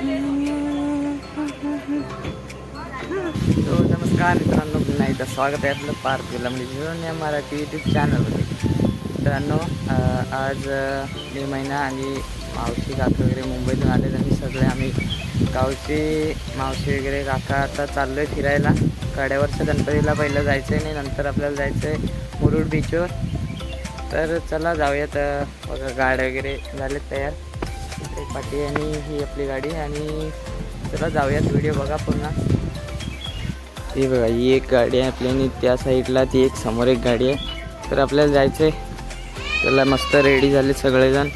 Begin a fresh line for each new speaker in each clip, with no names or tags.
तो नमस्कार मित्रांनो पुन्हा एकदा स्वागत आहे आपलं पार्थ म्हणजे जीवन या मराठी यूट्यूब चॅनलमध्ये मित्रांनो आज मे महिना आणि मावशी काका वगैरे मुंबईतून आले आणि सगळे आम्ही गावचे मावशी वगैरे काका आता चाललो आहे फिरायला. कड्यावरच्या गणपतीला पहिलं जायचं आहे आणि नंतर आपल्याला जायचं आहे मुरुड बीचवर तर चला जाऊयात बघा गाड्या वगैरे झालेत तयार. पाटी आणि ही आपली गाडी आणि चला जाऊयात व्हिडिओ बघा पुन्हा. ही बघा ही एक गाडी आहे आपली आणि त्या साईडला ती एक समोर एक गाडी आहे. तर आपल्याला जायचं आहे त्याला मस्त रेडी झाले सगळेजण.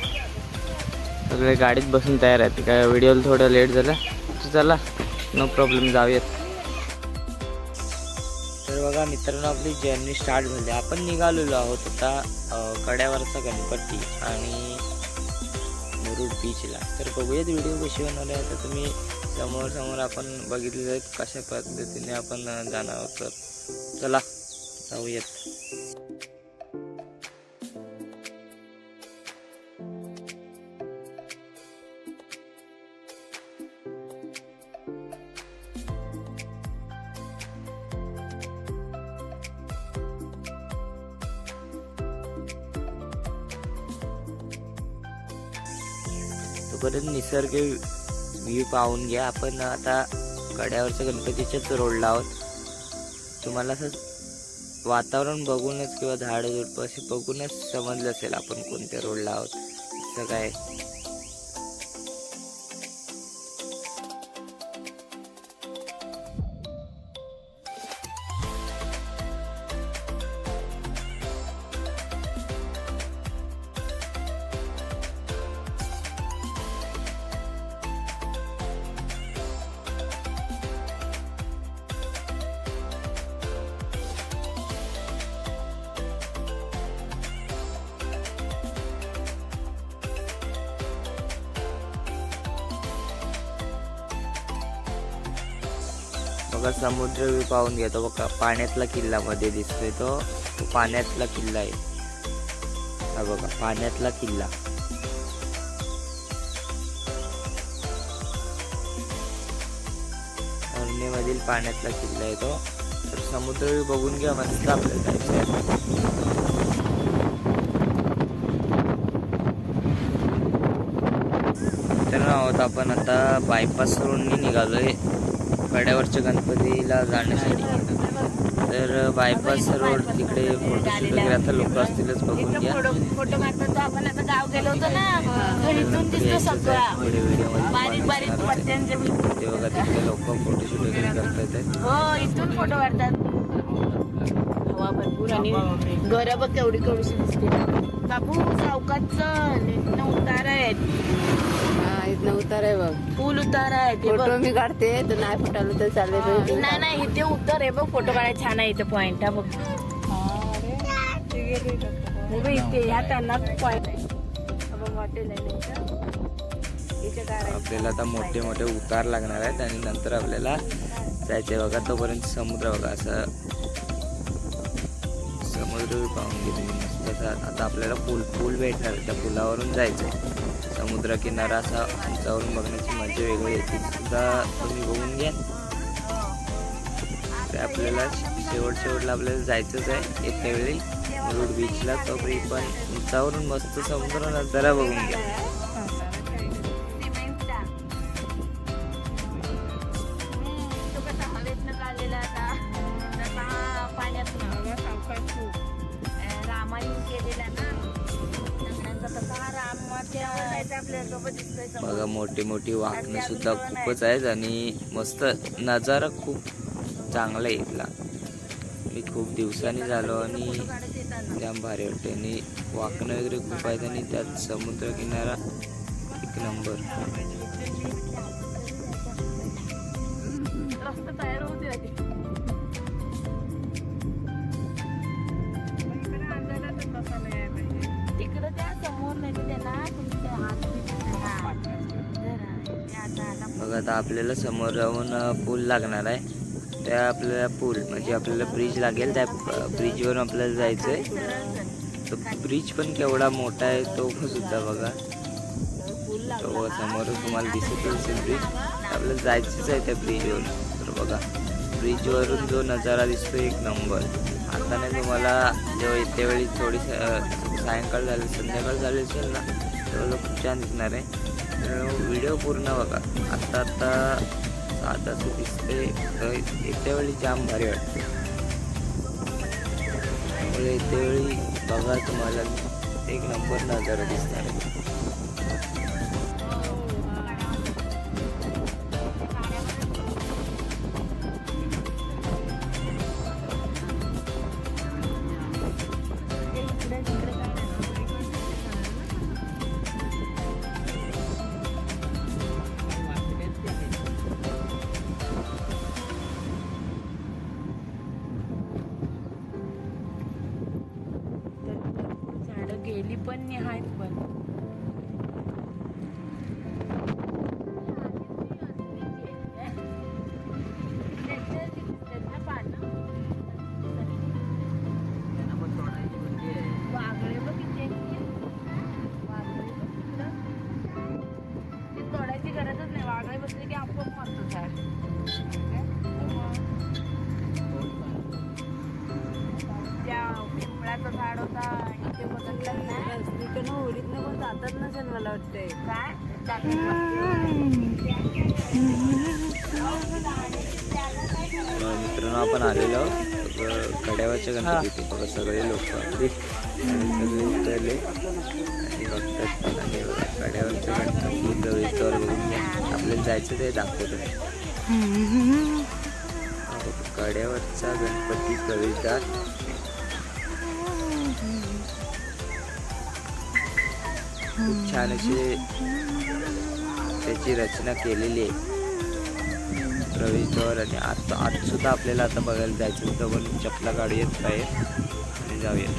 सगळे गाडीत बसून तयार आहेत. काय व्हिडिओला थोडं लेट झालं. तर चला नो प्रॉब्लेम जाऊयात. तर बघा मित्रांनो आपली जर्नी स्टार्ट झाली. आपण निघालेलो आहोत आता कड्यावरचा गणपती आणि मुरुड बीचला. तर बघूयात व्हिडिओ कशी होणार आहे. तर तुम्ही समोर समोर आपण बघितले कशा पद्धतीने आपण जाणार आहोत. तर चला जाऊयात. तोपर्यंत निसर्ग व्ह्यू पाहून घ्या. आपण आता कड्यावरच्या गणपतीच्याच रोडला आहोत. तुम्हाला असं वातावरण बघूनच किंवा झाडं झुडपं असे बघूनच समजलं असेल आपण कोणत्या रोडला आहोत. असं काय? बघा समुद्र व्यू पाहून घेतो बघा. पाण्यातला किल्ला मध्ये दिसतोय तो. पाण्यातला किल्ला आहे. हा बघा पाण्यातला किल्ला. अरणीमधील पाण्यातला किल्ला आहे तो. तर समुद्र व्ह्यू बघून घ्या मस्त आपल्याला जायचं आहे तर आहोत आपण आता बायपास रोडनी निघालोय कड्यावरच्या गणपतीला जाण्यासाठी. तर बायपास रोड तिकडे फोटोशूट वगैरे आता लोक असतीलच बघून घ्या.
तो
बघा तिकडे लोक फोटोशूट वगैरे करतात.
हो इथून फोटो भरपूर आणि घर बघ केवढीशी दिसते बाबू सावकाच उतार आहेत
उतार आहे बघ.
फुल उतार आहे ते बघ.
फोटो मी काढते तर नाही फुटायला तर चालले
नाही नाही इथे उत्तर आहे बघ फोटो काढायला छान आहे इथे पॉइंट हा बघ. हे बघ इथे ह्या त्यांना पॉइंट आहे हा बघ हॉटेल आहे इथं.
आपल्याला आता मोठे मोठे उतार लागणार आहेत आणि नंतर आपल्याला जायचे बघा तोपर्यंत समुद्र बघा असं समुद्र बी पाहून घेतो मी मस्त. असा आता आपल्याला पूल पूल भेटणार त्या पुलावरून जायचं समुद्र किनारा असा उंचावरून बघण्याची मजा वेगळी येते. सुद्धा तुम्ही बघून घ्या. ते आपल्याला शेवट शेवटला आपल्याला जायचंच आहे येत्या वेळी. मुरुड बीचला तो पण उंचावरून मस्त समुद्र नजारा बघून घ्या. मोठी मोठी सुद्धा खूपच आहेत आणि मस्त नजारा खूप चांगला आहे इथला. मी खूप दिवसांनी झालो आणि जाम भारी वाटते आणि वाकणं वगैरे खूप आहेत आणि त्यात समुद्र किनारा एक नंबर
आता
बघा आता आपल्याला समोर जाऊन पूल लागणार आहे. त्या आपल्याला पूल म्हणजे आपल्याला ब्रिज लागेल. त्या ब्रिजवरून आपल्याला जायचं आहे तो ब्रिज पण केवढा मोठा आहे तो सुद्धा बघा. तो समोर तुम्हाला दिसत असेल ब्रिज आपल्याला जायचंच आहे त्या ब्रिजवर तर बघा ब्रिजवरून जो नजारा दिसतो एक नंबर. आता नाही तुम्हाला जेव्हा येत्या वेळी थोडी सायंकाळ झाली संध्याकाळ झाली असेल ना तेव्हा खूप छान दिसणार आहे. व्हिडिओ पूर्ण बघा. आत्ता आत्ता तू दिसते तर येत्या वेळी जाम भारी वाटते. त्यामुळे येत्या वेळी बघा तुम्हाला. एक नंबर नजारा दिसणार आहे.
केली गेली पण नाही आहेत पण.
कड्यावरच्या गणपती बघा सगळे लोक अगदी सगळे उतरले आणि बघतात पण आणि बघा, कड्यावरच्या गणपती बघून घ्या आपल्याला जायचं ते दाखवतो कड्यावरचा गणपती प्रवेशद्वार खूप छान अशी त्याची रचना केलेली आहे. प्रवेशद्वार आणि आता आतसुद्धा आपल्याला आता बघायला जायचं होतं पण चपला गाडी येत बाहेर आणि जाऊया.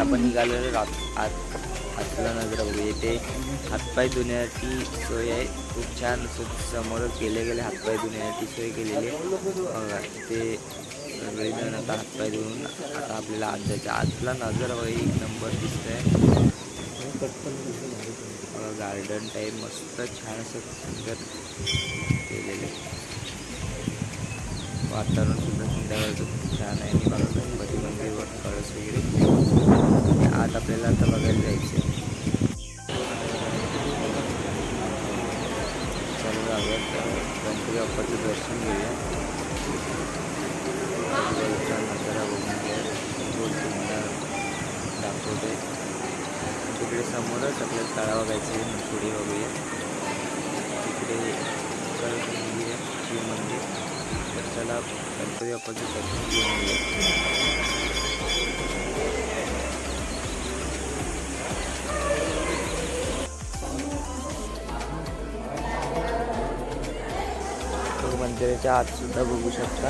आपण निघालेलो रात आत आतला नजरा बघू येते हातपाय धुण्याची सोय आहे. खूप छान समोर केले गेले गेले हातपाय धुण्याची सोय केलेली आहे. ते सगळेजण आता हातपाय धुवून आता आपल्याला आत जायचं आतला नजर बघा एक नंबर आहे गार्डन टाईप मस्त छान असं सुंदर केलेलं आहे. वातावरण सुद्धा संध्याकाळचं खूप छान आहे. आणि बघा गणपती मंदिर कळस वगैरे आणि आपल्याला आता बघायला जायचं आहे चला जाऊया तर गणपती बाप्पाचं दर्शन घेऊया आजूबाजूचा नजारा बघून घ्या तो तुम्हाला दाखवते तिकडे समोरच आपल्याला तळा बघायचं आहे पुढे बघूया तिकडे मंदिर आहे शिव मंदिर. तर चला गणपती बाप्पाचं दर्शन घेऊन येऊया मंदिराच्या आत सुद्धा बघू शकता.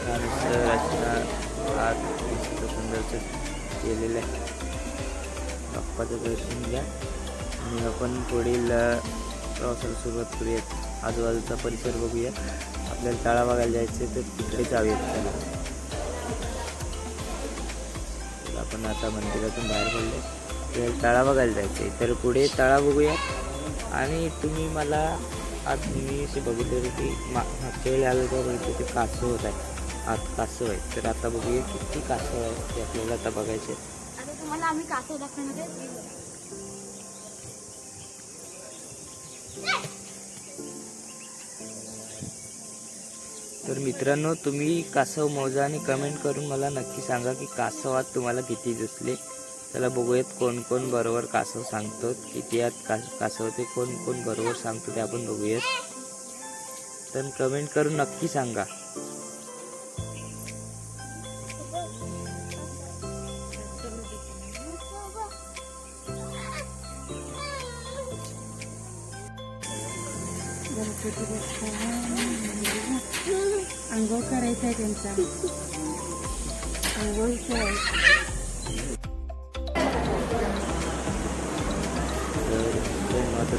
छान रचना आत मस्त सुंदरचं केलेलं आहे. बाप्पाचं दर्शन घ्या. आणि आपण पुढील प्रवासाला सुरुवात करूयात. आजूबाजूचा परिसर बघूया. आपल्याला तळा बघायला जायचं तर तिकडे जाऊयात त्याला तर आपण आता मंदिरातून बाहेर पडले. आपल्याला तळा बघायला जायचं आहे तर पुढे तळा बघूया. आणि तुम्ही मला आज मी असे बघितलं की मागच्या वेळी आलो तेव्हा बघितलं ते कासव होत. आहे आत कासव आहे. तर आता बघूया किती कासव आहे ते आपल्याला आता बघायचे
तुम्हाला आम्ही कासव दाखवणार आहे.
तर मित्रांनो तुम्ही कासव मोजा आणि कमेंट करून मला नक्की सांगा की कासव आज तुम्हाला किती दिसले. त्याला बघूयात कोण कोण बरोबर कासव सांगतो किती आत का कासव ते कोण कोण बरोबर सांगतो ते आपण बघूयात. तर कमेंट करून नक्की सांगा.
अंघोळ करायचा आहे त्यांचा. अंघोळीचं आहे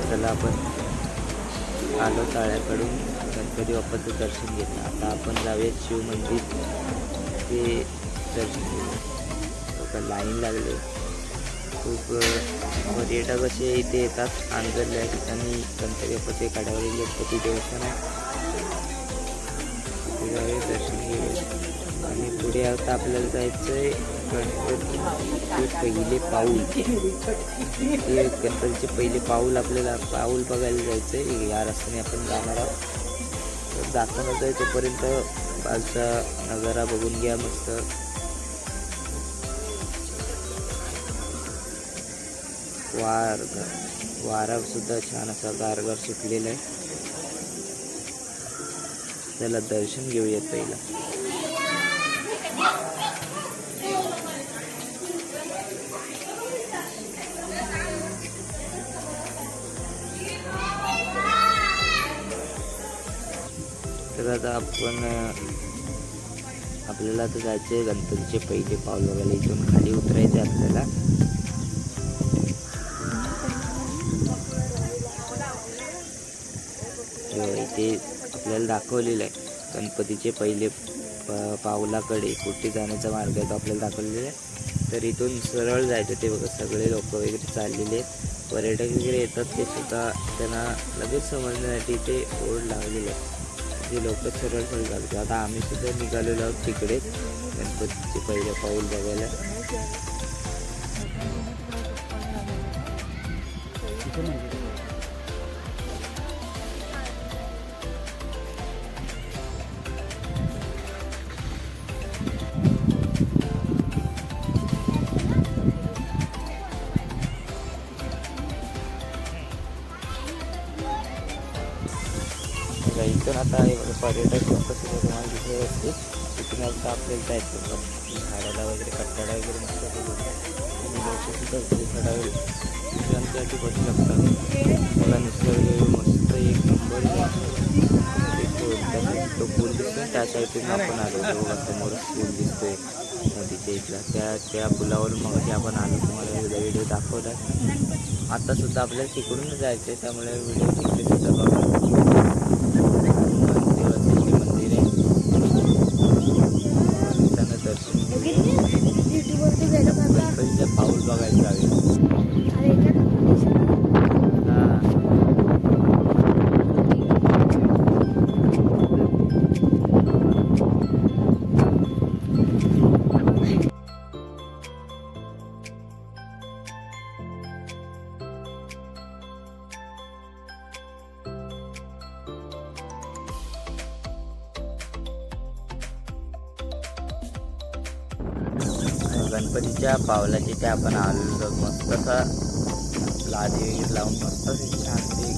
चला आपण आलो ताळ्याकडून. गणपती बाप्पाचं दर्शन घेतलं आता आपण जाऊयात शिव मंदिर. ते दर्शन घेऊ बघा लाईन लागले. खूप पर्यटक असे इथे येतात. आंजरल्या ठिकाणी गणपती बाप्पाचे काढावरील गणपती देवस्थान आहे. जाऊया, दर्शन घेऊया आणि पुढे आता आपल्याला जायचं आहे गणपतीचे पहिले पाऊल. ते गणपतीचे पहिले पाऊल आपल्याला पाऊल बघायला जायचं आहे या रस्त्याने आपण जाणार आहोत. जाताना जाय तोपर्यंत बाजूचा नजारा बघून घ्या मस्त. वार वारा सुद्धा छान असा गारगार सुटलेला आहे. त्याला दर्शन घेऊयात पहिला. तर आता आपण आपल्याला आता जायचं आहे गणपतीचे पहिले पाऊल वगैरे इथून खाली उतरायचे आपल्याला. इथे आपल्याला दाखवलेलं आहे. गणपतीचे पहिले प- पावलाकडे कुठे जाण्याचा मार्ग आहे तो आपल्याला दाखवलेला आहे. तर इथून सरळ जायचं ते बघा सगळे लोक वगैरे चाललेले आहेत. पर्यटक वगैरे येतात ते सुद्धा त्यांना लगेच समजण्यासाठी ते ओढ लावलेले आहेत. जे लोक सरळ सरळ चालतात. आता आम्ही सुद्धा निघालेलो आहोत तिकडे. गणपतीचे पहिले पाऊल बघायला. बघा वगैरे वगैरे मस्त लोक सुद्धा विश्रांतीसाठी बसू शकतात. मला निसर्ग मस्त एक नंबर त्या- तो पूल दिसतो त्या साईडून आपण आलो. बघा समोर पूल दिसतोय नदीच्या इथला. त्या त्या पुलावरून मग आपण आलो. तुम्हाला व्हिडिओ दाखवला. आता सुद्धा आपल्याला तिकडूनच जायचं आहे त्यामुळे व्हिडिओ तिकडे सुद्धा गणपतीच्या पावलाची ते आपण आलेलो मस्त असा लादी वगैरे लावून मस्त छान ते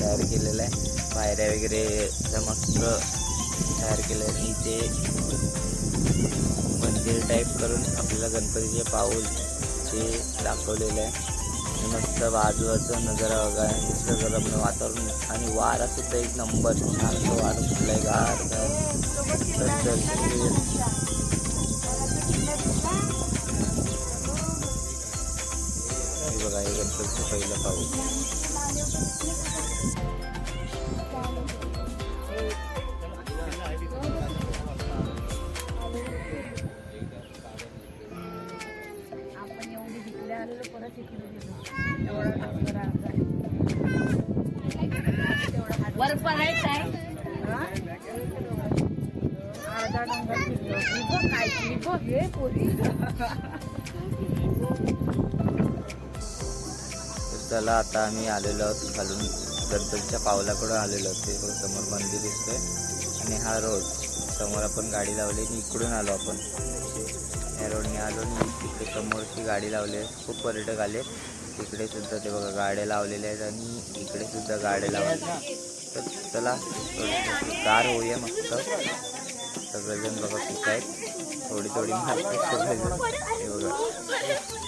तयार केलेलं आहे. पायऱ्या वगैरे मस्त तयार केलं आहे. आणि ते मंदिर टाईप करून आपल्याला गणपतीचे पाऊल ते दाखवलेलं आहे. मस्त बाजूचं नजारा वगैरे आपलं वातावरण आणि वारा सुद्धा एक नंबर छान तो वारा सुटला आहे गार. बघा हे गणपतीचं पहिलं
आपण एवढी तिकडे आलेलो परत इकडे गेलो एवढा
चला आता आम्ही आलेलो आहोत खालून. गणपतीच्या पावलाकडून आलेलो आहोत. ते हो, समोर मंदिर दिसतंय. आणि हा रोड. समोर आपण गाडी लावली आणि इकडून आलो आपण. या रोडने आलो आणि तिथे समोरची गाडी लावली आहे. खूप पर्यटक आले. तिकडे सुद्धा ते बघा गाड्या लावलेल्या आहेत आणि इकडे सुद्धा गाड्या लावल्या तर चला कार होऊया मस्त. सगळेजण बघा पित आहेत. थोडी थोडी मारतात सगळेजण. हे बघा.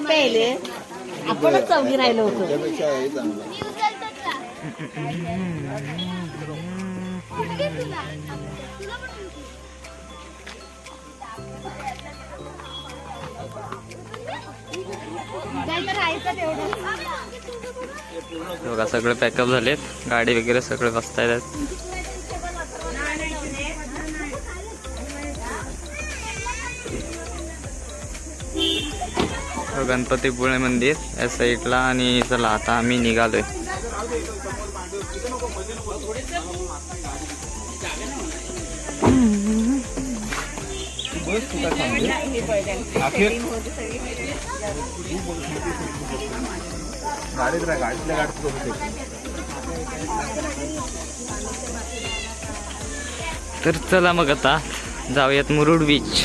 पहिले आपणच चौकी राहिलो होतो
बघा सगळे पॅकअप झालेत. गाडी वगैरे सगळे बसता येतात गणपतीपुळे मंदिर या साईडला आणि चला आता आम्ही निघालोय. तर चला मग आता जाऊयात मुरुड बीच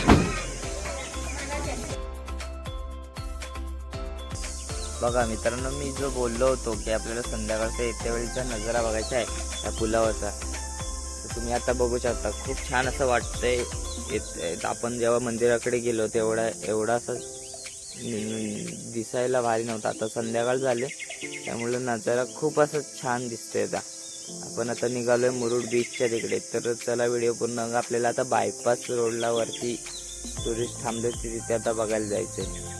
बघा मित्रांनो मी जो बोललो होतो की आपल्याला संध्याकाळचा येत्या वेळीचा नजारा बघायचा आहे त्या पुलावरचा. तर तुम्ही आता बघू शकता खूप छान असं वाटतंय. येत आपण जेव्हा मंदिराकडे गेलो तेवढा एवढा असं दिसायला भारी नव्हता. आता संध्याकाळ झाले त्यामुळे नजारा खूप असं छान दिसतोय आता. आपण आता निघालोय मुरुड बीचच्या तिकडे. तर चला व्हिडिओ पूर्ण आपल्याला आता बायपास रोडला वरती टुरिस्ट थांबले तिथे आता बघायला जायचंय.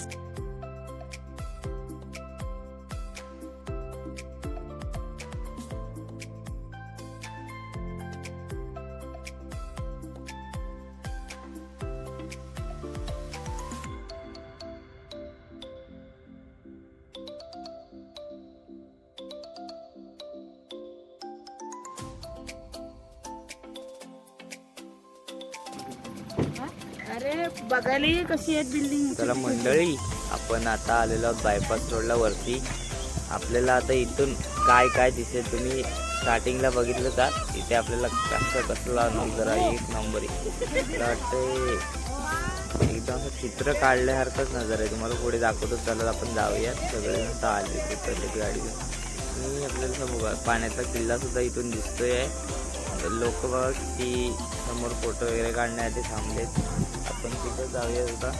अरे बघायला कशी आहेत बिल्डिंग
चला मंडळी आपण आता आलेलो आहोत बायपास रोडला वरती. आपल्याला आता इथून काय काय दिसेल तुम्ही स्टार्टिंगला बघितलं का? इथे आपल्याला कसं कसला जरा एक नंबर आहे. एकदम असं चित्र काढल्यासारखंच नजर आहे. तुम्हाला पुढे दाखवतो. चला आपण जाऊया सगळे आता आले प्रत्येक गाडी मी आपल्याला समोर बघा, पाण्याचा किल्ला सुद्धा इथून दिसतोय. लोक बघा की समोर फोटो वगैरे काढण्यासाठी थांबलेत. आपण तिथे जाऊया आता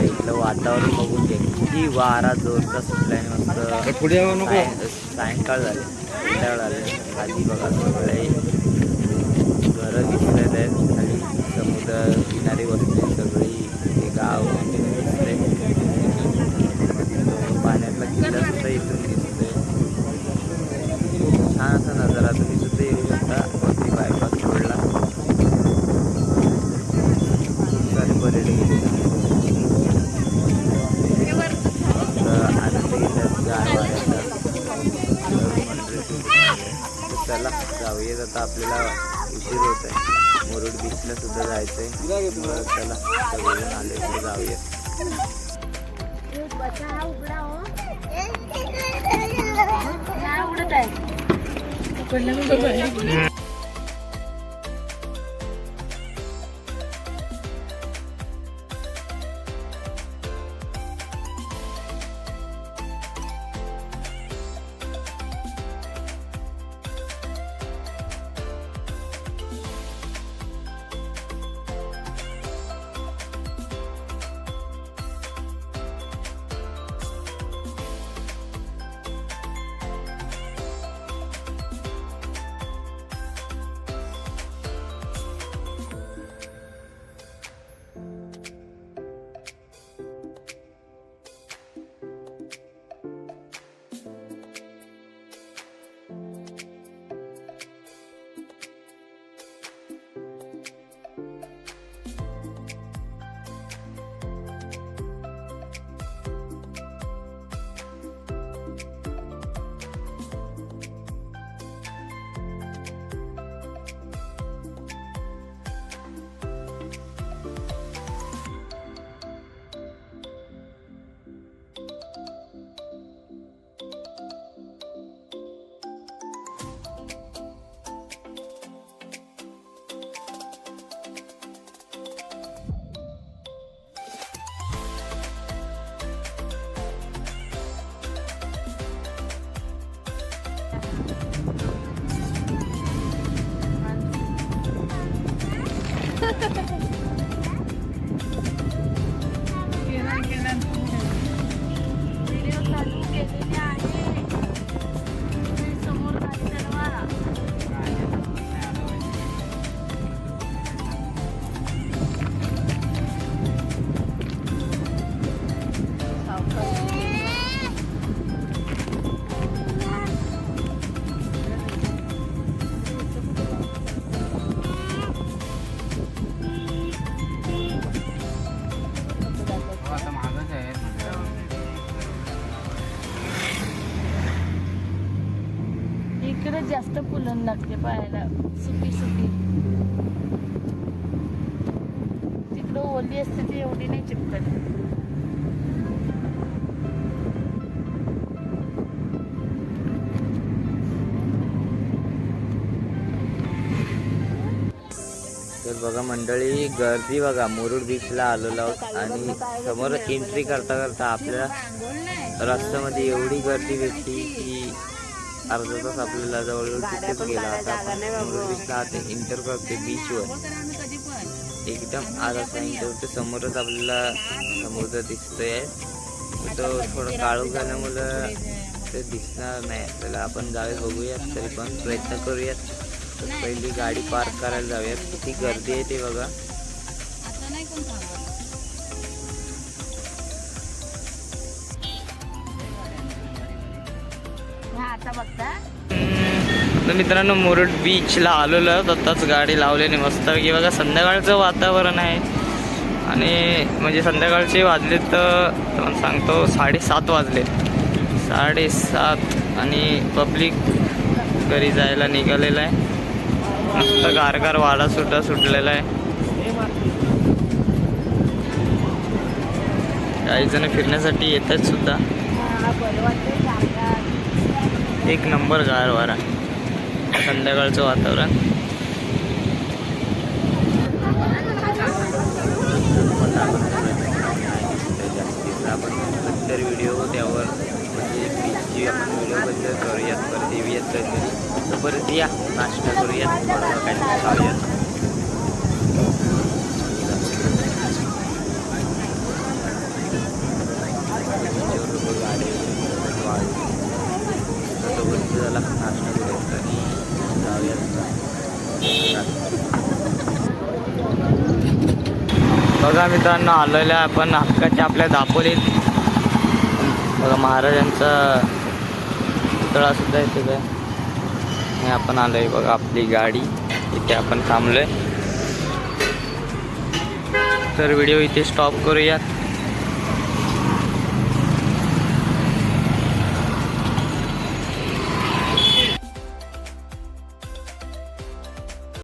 इथलं वातावरण बघून घे किती वारा जोरचा सुटल्याने मस्त
पुढे
सायंकाळ झाले. संध्याकाळ झाले खाली बघा सगळे. घरं दिसत आहेत खाली समुद्र किनारी वस्ती सगळी. हे गाव दिसतंय पाण्यातला किल्ला सुद्धा इथून दिसतोय.
पाहायला. सुपी सुपी तिकडं ओली असते ती एवढी नाही चिपकत.
तर बघा मंडळी गर्दी बघा. मुरुड बीचला आलेलो आहोत आणि समोर एंट्री करता करता आपल्याला रस्त्यामध्ये एवढी गर्दी भेटली की अर्धा तास आपल्याला जवळजवळ तिथेच गेला आता एंटर करते बीचवर एकदम आज असा एंटर होते समोरच आपल्याला समुद्र दिसतोय. तो थोडं काळू झाल्यामुळं ते दिसणार नाही. आपल्याला आपण जाऊया बघूयात तरी पण प्रयत्न करूयात. तर पहिली गाडी पार्क करायला जाऊयात. किती गर्दी आहे ते बघा.
बघता.
तर मित्रांनो मुरुड बीचला आलेलो आताच गाडी लावलेली मस्त की बघा संध्याकाळचं वातावरण आहे. आणि म्हणजे संध्याकाळचे वाजले तर तुम्हाला सांगतो साडेसात वाजले. साडेसात आणि पब्लिक घरी जायला निघालेलं आहे. मस्त गारगार वाडा सुद्धा सुटलेला आहे. काही जण फिरण्यासाठी येतात सुद्धा
हा, बरं वाटतंय जागा.
एक नंबर गार वारा. संध्याकाळचं वातावरण. आपण व्हिडिओ त्यावर म्हणजे बीचची आपण व्हिडिओबद्दल करूयात. परत येऊयात काहीतरी तर परत या. नाश्ता करूयात थोडं काही खाऊयात बीचवर लोकं गाडी वगैरे वाढली आता वरती झाला नाश्ता करूयात आणि जाऊयात बघा मित्रांनो आलेल्या आपण हक्काच्या आपल्या दापोलीत. बघा महाराजांचा पुतळा सुद्धा इथे काय आणि आपण आलोय बघा आपली गाडी. इथे आपण थांबलोय. तर व्हिडिओ इथे स्टॉप करूयात.